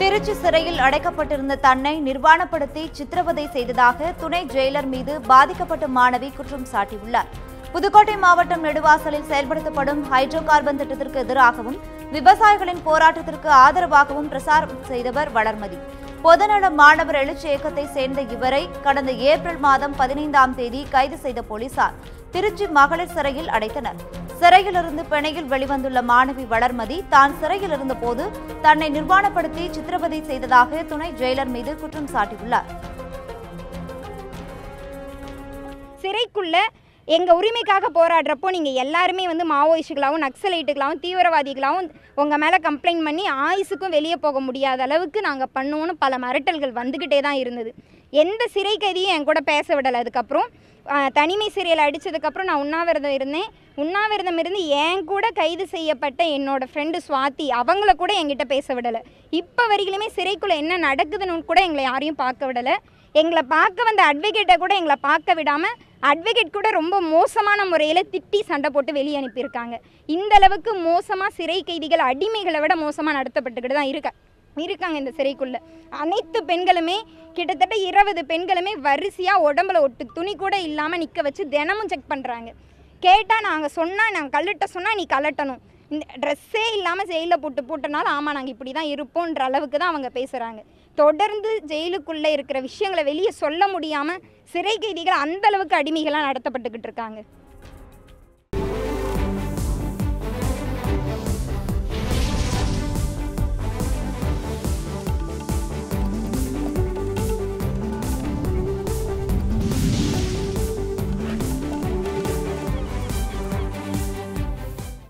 திருச்சி சிறையில் அடைக்கப்பட்டிருந்த தன்னை நிர்வாணப்படுத்தி சித்திரவதை செய்ததாக துணை ஜெயிலர் மீது பாதிக்கப்பட்ட மாணவி குற்றம் சாட்டியுள்ளார். புதுக்கோட்டை மாவட்டம் நெடுவாசலில் செயல்படுத்தப்படும் ஹைட்ரோ கார்பன் திட்டத்திற்கு எதிராகவும் விவசாயிகளின் போராட்டத்திற்கு ஆதரவாகவும் பிரசாரம் செய்தவர் வளர்மதி. பொதுநல மாணவர் எழுச்சி இயக்கத்தை சேர்ந்த இவரை கடந்த ஏப்ரல் மாதம் பதினைந்தாம் தேதி கைது செய்த போலீசார் திருச்சி மகளிர் சிறையில் அடைத்தனர். சிறையிலிருந்து பிணையில் வெளிவந்துள்ள மாணவி வளர்மதி தான் சிறையில் இருந்தபோது தன்னை நிர்வாணப்படுத்தி சித்திரவதை செய்ததாக துணை ஜெயிலர் மீது குற்றம் சாட்டியுள்ளார். சிறைக்குள்ள எங்கள் உரிமைக்காக போராடுறப்போ நீங்கள் எல்லாருமே வந்து மாவோயிஸ்டுகளாகவும் நக்சலைட்டுகளாகவும் தீவிரவாதிகளாகவும் உங்கள் மேலே கம்ப்ளைண்ட் பண்ணி ஆயுசுக்கும் வெளியே போக முடியாத அளவுக்கு நாங்கள் பண்ணுவோன்னு பல மிரட்டல்கள் வந்துக்கிட்டே தான் இருந்தது. எந்த சிறை கைதியும் என் கூட பேச விடலை. அதுக்கப்புறம் தனிமை சிறையில் அடித்ததுக்கப்புறம் நான் உண்ணாவிரதம் இருந்தேன். உண்ணாவிரதம் இருந்து என் கூட கைது செய்யப்பட்ட என்னோடய ஃப்ரெண்டு சுவாதி அவங்கள கூட என்கிட்ட பேச விடலை. இப்போ வரையிலுமே சிறைக்குள்ளே என்ன நடக்குதுன்னு கூட எங்களை யாரையும் பார்க்க விடலை. எங்களை பார்க்க வந்த அட்வொகேட்டை கூட எங்களை பார்க்க விடாமல் அட்வொகேட் கூட ரொம்ப மோசமான முறையில் திட்டி சண்டை போட்டு வெளியே அனுப்பியிருக்காங்க. இந்தளவுக்கு மோசமாக சிறை கைதிகள் அடிமைகளை விட மோசமாக நடத்தப்பட்டுக்கிட்டு தான் இருக்க. இருக்காங்க இந்த சிறைக்குள்ள. அனைத்து பெண்களுமே கிட்டத்தட்ட இருபது பெண்களுமே வரிசையாக உடம்புல ஒட்டு துணி கூட இல்லாமல் நிற்க வச்சு தினமும் செக் பண்ணுறாங்க கேட்டால் நாங்கள் சொன்னால் நாங்கள் கழட்ட சொன்னால் நீ கழட்டணும். இந்த ட்ரெஸ்ஸே இல்லாமல் ஜெயிலில் போட்டு போட்டனால ஆமாம் நாங்கள் இப்படி தான் இருப்போன்ற அளவுக்கு தான் அவங்க பேசுகிறாங்க தொடர்ந்து ஜெயிலுக்குள்ளே இருக்கிற விஷயங்களை வெளியே சொல்ல முடியாமல் சிறை கைதிகள் அந்தளவுக்கு அடிமைகளாக நடத்தப்பட்டுக்கிட்டு இருக்காங்க.